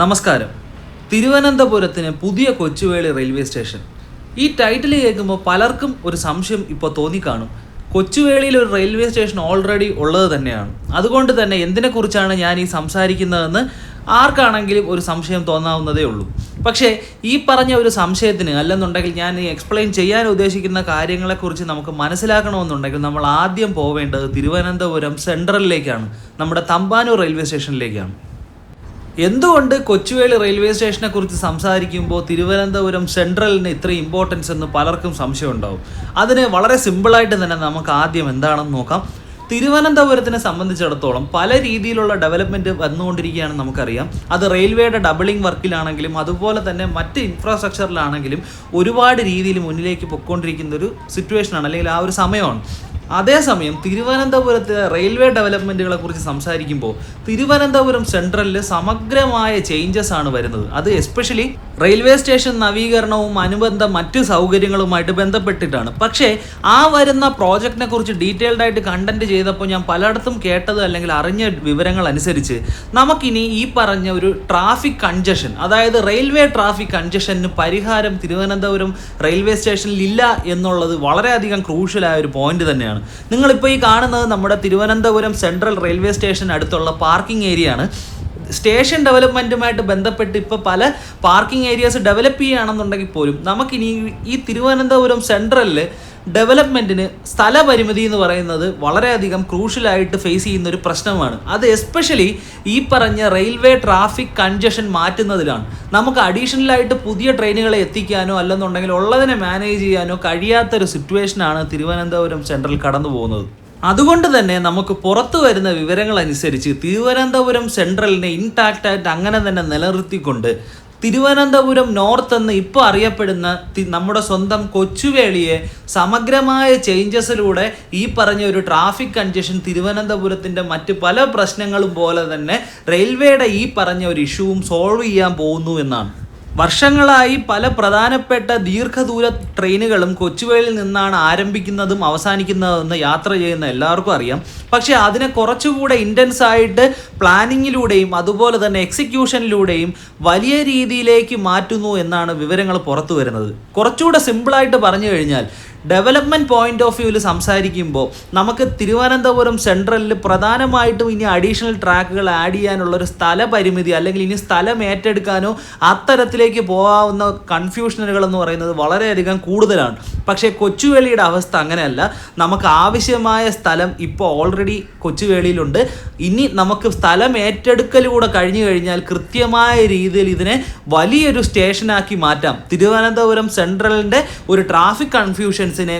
നമസ്കാരം. തിരുവനന്തപുരത്തിന് പുതിയ കൊച്ചുവേളി റെയിൽവേ സ്റ്റേഷൻ. ഈ ടൈറ്റിൽ കേൾക്കുമ്പോൾ പലർക്കും ഒരു സംശയം ഇപ്പോൾ തോന്നിക്കാണും. കൊച്ചുവേളിയിൽ ഒരു റെയിൽവേ സ്റ്റേഷൻ ഓൾറെഡി ഉള്ളത് തന്നെയാണ്. അതുകൊണ്ട് തന്നെ എന്തിനെക്കുറിച്ചാണ് ഞാൻ ഈ സംസാരിക്കുന്നതെന്ന് ആർക്കാണെങ്കിലും ഒരു സംശയം തോന്നാവുന്നതേ ഉള്ളൂ. പക്ഷേ ഈ പറഞ്ഞ ഒരു സംശയത്തിന് അല്ലെന്നുണ്ടെങ്കിൽ ഞാൻ ഈ എക്സ്പ്ലെയിൻ ചെയ്യാൻ ഉദ്ദേശിക്കുന്ന കാര്യങ്ങളെക്കുറിച്ച് നമുക്ക് മനസ്സിലാക്കണമെന്നുണ്ടെങ്കിൽ നമ്മൾ ആദ്യം പോവേണ്ടത് തിരുവനന്തപുരം സെൻട്രലിലേക്കാണ് നമ്മുടെ തമ്പാനൂർ റെയിൽവേ സ്റ്റേഷനിലേക്കാണ്. എന്തുകൊണ്ട് കൊച്ചുവേളി റെയിൽവേ സ്റ്റേഷനെ കുറിച്ച് സംസാരിക്കുമ്പോൾ തിരുവനന്തപുരം സെൻട്രലിന് ഇത്ര ഇമ്പോർട്ടൻസ് എന്ന് പലർക്കും സംശയം ഉണ്ടാവും അതിന് വളരെ സിമ്പിളായിട്ട് തന്നെ നമുക്ക് ആദ്യം എന്താണെന്ന് നോക്കാം. തിരുവനന്തപുരത്തിനെ സംബന്ധിച്ചിടത്തോളം പല രീതിയിലുള്ള ഡെവലപ്മെന്റ് വന്നുകൊണ്ടിരിക്കുകയാണെന്ന് നമുക്കറിയാം. അത് റെയിൽവേയുടെ ഡബിളിംഗ് വർക്കിലാണെങ്കിലും അതുപോലെ തന്നെ മറ്റ് ഇൻഫ്രാസ്ട്രക്ചറിലാണെങ്കിലും ഒരുപാട് രീതിയിൽ മുന്നിലേക്ക് പൊയ്ക്കൊണ്ടിരിക്കുന്ന ഒരു സിറ്റുവേഷനാണ് അല്ലെങ്കിൽ ആ ഒരു സമയമാണ്. അതേസമയം തിരുവനന്തപുരത്ത് റെയിൽവേ ഡെവലപ്മെന്റുകളെ കുറിച്ച് സംസാരിക്കുമ്പോൾ തിരുവനന്തപുരം സെൻട്രലിൽ സമഗ്രമായ ചേഞ്ചസ് ആണ് വരുന്നത്. അത് എസ്പെഷ്യലി റെയിൽവേ സ്റ്റേഷൻ നവീകരണവും അനുബന്ധ മറ്റു സൗകര്യങ്ങളുമായിട്ട് ബന്ധപ്പെട്ടിട്ടാണ്. പക്ഷേ ആ വരുന്ന പ്രോജക്റ്റിനെ കുറിച്ച് ഡീറ്റെയിൽഡ് ആയിട്ട് കണ്ടന്റ് ചെയ്തപ്പോൾ ഞാൻ പലയിടത്തും കേട്ടത് അല്ലെങ്കിൽ അറിഞ്ഞ വിവരങ്ങൾ അനുസരിച്ച് നമുക്കിനി ഈ പറഞ്ഞ ഒരു ട്രാഫിക് കൺജഷൻ അതായത് റെയിൽവേ ട്രാഫിക് കൺജഷന് പരിഹാരം തിരുവനന്തപുരം റെയിൽവേ സ്റ്റേഷനിൽ ഇല്ല എന്നുള്ളത് വളരെയധികം ക്രൂഷ്യലായ ഒരു പോയിന്റ് തന്നെയാണ്. നിങ്ങളിപ്പോൾ ഈ കാണുന്നത് നമ്മുടെ തിരുവനന്തപുരം സെൻട്രൽ റെയിൽവേ സ്റ്റേഷൻ അടുത്തുള്ള പാർക്കിംഗ് ഏരിയ ആണ് സ്റ്റേഷൻ ഡെവലപ്മെന്റുമായിട്ട് ബന്ധപ്പെട്ട് ഇപ്പോൾ പല പാർക്കിംഗ് ഏരിയാസ് ഡെവലപ്പ് ചെയ്യുകയാണെന്നുണ്ടെങ്കിൽ പോലും നമുക്കിനി ഈ തിരുവനന്തപുരം സെൻട്രലിൽ ഡെവലപ്മെന്റിന് സ്ഥലപരിമിതി എന്ന് പറയുന്നത് വളരെയധികം ക്രൂഷ്യലായിട്ട് ഫേസ് ചെയ്യുന്ന ഒരു പ്രശ്നമാണ്. അത് എസ്പെഷ്യലി ഈ പറഞ്ഞ റെയിൽവേ ട്രാഫിക് കൺജഷൻ മാറ്റുന്നതിലാണ്. നമുക്ക് അഡീഷണലായിട്ട് പുതിയ ട്രെയിനുകളെ എത്തിക്കാനോ അല്ലെന്നുണ്ടെങ്കിൽ ഉള്ളതിനെ മാനേജ് ചെയ്യാനോ കഴിയാത്തൊരു സിറ്റുവേഷനാണ് തിരുവനന്തപുരം സെൻട്രൽ കടന്നു പോകുന്നത് അതുകൊണ്ട് തന്നെ നമുക്ക് പുറത്തു വരുന്ന വിവരങ്ങൾ അനുസരിച്ച് തിരുവനന്തപുരം സെൻട്രലിനെ ഇൻടാക്റ്റ് ആയിട്ട് അങ്ങനെ തന്നെ നിലനിർത്തിക്കൊണ്ട് തിരുവനന്തപുരം നോർത്ത് എന്ന് ഇപ്പോൾ അറിയപ്പെടുന്ന നമ്മുടെ സ്വന്തം കൊച്ചുവേളിയെ സമഗ്രമായ ചേഞ്ചസിലൂടെ ഈ പറഞ്ഞ ഒരു ട്രാഫിക് കൺജഷൻ തിരുവനന്തപുരത്തിന്റെ മറ്റ് പല പ്രശ്നങ്ങളും പോലെ തന്നെ റെയിൽവേയുടെ ഈ പറഞ്ഞ ഒരു ഇഷ്യൂവും സോൾവ് ചെയ്യാൻ പോകുന്നു എന്നാണ്. വർഷങ്ങളായി പല പ്രധാനപ്പെട്ട ദീർഘദൂര ട്രെയിനുകളും കൊച്ചുവേളിൽ നിന്നാണ് ആരംഭിക്കുന്നതും അവസാനിക്കുന്നതെന്ന് യാത്ര ചെയ്യുന്ന എല്ലാവർക്കും അറിയാം. പക്ഷേ അതിനെ കുറച്ചുകൂടെ ഇന്റൻസ് ആയിട്ട് പ്ലാനിങ്ങിലൂടെയും അതുപോലെ തന്നെ എക്സിക്യൂഷനിലൂടെയും വലിയ രീതിയിലേക്ക് മാറ്റുന്നു എന്നാണ് വിവരങ്ങൾ പുറത്തു വരുന്നത് കുറച്ചുകൂടെ സിമ്പിളായിട്ട് പറഞ്ഞു കഴിഞ്ഞാൽ ഡെവലപ്മെന്റ് പോയിന്റ് ഓഫ് വ്യൂവിൽ സംസാരിക്കുമ്പോൾ നമുക്ക് തിരുവനന്തപുരം സെൻട്രലിൽ പ്രധാനമായിട്ടും ഇനി അഡീഷണൽ ട്രാക്കുകൾ ആഡ് ചെയ്യാനുള്ള ഒരു സ്ഥല പരിമിതി അല്ലെങ്കിൽ ഇനി സ്ഥലം ഏറ്റെടുക്കാനോ അത്തരത്തിലേക്ക് പോകാവുന്ന കൺഫ്യൂഷനുകൾ എന്ന് പറയുന്നത് വളരെയധികം കൂടുതലാണ്. പക്ഷേ കൊച്ചുവേളിയുടെ അവസ്ഥ അങ്ങനെയല്ല. നമുക്ക് ആവശ്യമായ സ്ഥലം ഇപ്പോൾ ഓൾറെഡി കൊച്ചുവേളിയിലുണ്ട്. ഇനി നമുക്ക് സ്ഥലം ഏറ്റെടുക്കലൂടെ കഴിഞ്ഞു കഴിഞ്ഞാൽ കൃത്യമായ രീതിയിൽ ഇതിനെ വലിയൊരു സ്റ്റേഷനാക്കി മാറ്റാം. തിരുവനന്തപുരം സെൻട്രലിന്റെ ഒരു ട്രാഫിക് കൺഫ്യൂഷൻസിനെ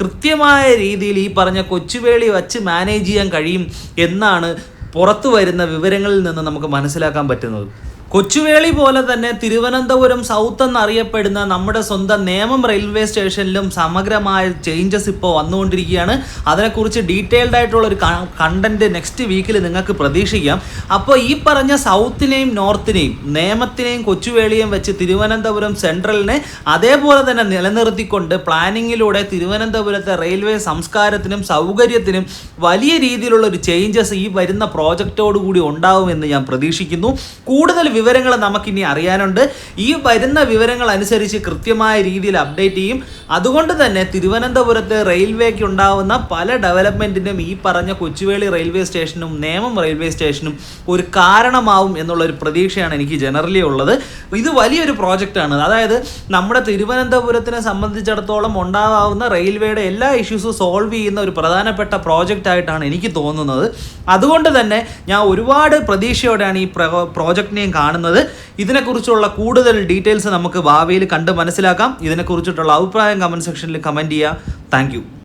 കൃത്യമായ രീതിയിൽ ഈ പറഞ്ഞ കൊച്ചുവേളി വച്ച് മാനേജ് ചെയ്യാൻ കഴിയും എന്നാണ് പുറത്തു വരുന്ന വിവരങ്ങളിൽ നിന്ന് നമുക്ക് മനസ്സിലാക്കാൻ പറ്റുന്നത്. കൊച്ചുവേളി പോലെ തന്നെ തിരുവനന്തപുരം സൗത്ത് എന്നറിയപ്പെടുന്ന നമ്മുടെ സ്വന്തം നേമം റെയിൽവേ സ്റ്റേഷനിലും സമഗ്രമായ ചേഞ്ചസ് ഇപ്പോൾ വന്നുകൊണ്ടിരിക്കുകയാണ്. അതിനെക്കുറിച്ച് ഡീറ്റെയിൽഡ് ആയിട്ടുള്ള ഒരു കണ്ടന്റ് നെക്സ്റ്റ് വീക്കിൽ നിങ്ങൾക്ക് പ്രതീക്ഷിക്കാം. അപ്പോൾ ഈ പറഞ്ഞ സൗത്തിനെയും നോർത്തിനെയും നേമത്തിനെയും കൊച്ചുവേളിയും വെച്ച് തിരുവനന്തപുരം സെൻട്രലിനെ അതേപോലെ തന്നെ നിലനിർത്തിക്കൊണ്ട് പ്ലാനിങ്ങിലൂടെ തിരുവനന്തപുരത്തെ റെയിൽവേ സംസ്കാരത്തിനും സൗകര്യത്തിനും വലിയ രീതിയിലുള്ള ഒരു ചേഞ്ചസ് ഈ വരുന്ന പ്രോജക്റ്റോടുകൂടി ഉണ്ടാവുമെന്ന് ഞാൻ പ്രതീക്ഷിക്കുന്നു. കൂടുതൽ വിവരങ്ങൾ നമുക്കിനി അറിയാനുണ്ട്. ഈ വരുന്ന വിവരങ്ങൾ അനുസരിച്ച് കൃത്യമായ രീതിയിൽ അപ്ഡേറ്റ് ചെയ്യും. അതുകൊണ്ട് തന്നെ തിരുവനന്തപുരത്ത് റെയിൽവേക്ക് ഉണ്ടാവുന്ന പല ഡെവലപ്മെന്റിനും ഈ പറഞ്ഞ കൊച്ചുവേളി റെയിൽവേ സ്റ്റേഷനും നേമം റെയിൽവേ സ്റ്റേഷനും ഒരു കാരണമാവും എന്നുള്ളൊരു പ്രതീക്ഷയാണ് എനിക്ക് ജനറലി ഉള്ളത്. ഇത് വലിയൊരു പ്രോജക്റ്റാണ്. അതായത് നമ്മുടെ തിരുവനന്തപുരത്തിനെ സംബന്ധിച്ചിടത്തോളം ഉണ്ടാവുന്ന റെയിൽവേയുടെ എല്ലാ ഇഷ്യൂസും സോൾവ് ചെയ്യുന്ന ഒരു പ്രധാനപ്പെട്ട പ്രോജക്റ്റ് ആയിട്ടാണ് എനിക്ക് തോന്നുന്നത്. അതുകൊണ്ട് തന്നെ ഞാൻ ഒരുപാട് പ്രതീക്ഷയോടെയാണ് ഈ പ്രോജക്റ്റിനെയും കാണുന്നത്. ഇതിനെക്കുറിച്ചുള്ള കൂടുതൽ ഡീറ്റെയിൽസ് നമുക്ക് ഭാവിയിൽ കണ്ട് മനസ്സിലാക്കാം. ഇതിനെക്കുറിച്ചിട്ടുള്ള അഭിപ്രായം കമന്റ് സെക്ഷനിൽ കമന്റ് ചെയ്യുക താങ്ക്